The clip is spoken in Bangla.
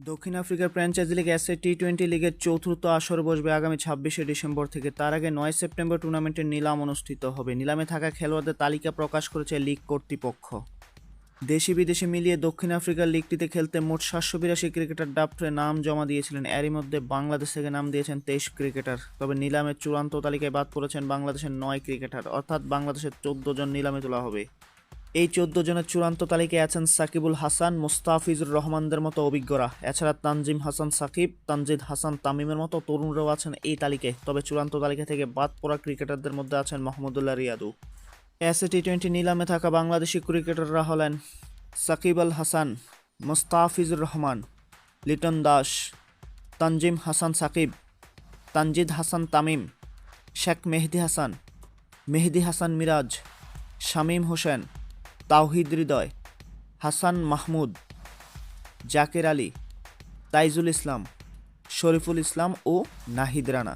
দক্ষিণ আফ্রিকার franchise league SA T twenty লিগের চতুর্থ আসর বসবে আগামী ছাব্বিশে ডিসেম্বর থেকে। তার আগে নয় সেপ্টেম্বর টুর্নামেন্টের নিলাম অনুষ্ঠিত হবে। নিলামে থাকা খেলোয়াড়দের তালিকা প্রকাশ করেছে লিগ কর্তৃপক্ষ। দেশি বিদেশি মিলিয়ে দক্ষিণ আফ্রিকার লিগটিতে খেলতে মোট সাতশো বিরাশি ক্রিকেটার ডাফটে নাম জমা দিয়েছিলেন এরই মধ্যে বাংলাদেশ থেকে নাম দিয়েছেন তেইশ ক্রিকেটার তবে নিলামের চূড়ান্ত তালিকায় বাদ পড়েছেন বাংলাদেশের নয় ক্রিকেটার অর্থাৎ বাংলাদেশের চোদ্দ জন নিলামে তোলা হবে। এই চোদ্দ জনের চূড়ান্ত তালিকায় আছেন সাকিবুল হাসান, মোস্তাফিজুর রহমানদের মতো অভিজ্ঞরা। এছাড়া তানজিম হাসান সাকিব, তানজিদ হাসান তামিমের মতো তরুণরাও আছেন এই তালিকায়। তবে চূড়ান্ত তালিকা থেকে বাদ পড়া ক্রিকেটারদের মধ্যে আছেন Mahmudullah Riyad. SA T twenty নিলামে থাকা বাংলাদেশি ক্রিকেটাররা হলেন সাকিব আল হাসান, মোস্তাফিজুর রহমান, লিটন দাস, তানজিম হাসান সাকিব, তানজিদ হাসান তামিম, শেখ মেহেদি হাসান মেহেদি হাসান মিরাজ, শামীম হোসেন তাওহিদ হৃদয় হাসান মাহমুদ জাকের আলী তাইজুল ইসলাম শরীফুল ইসলাম ও নাহিদ রানা।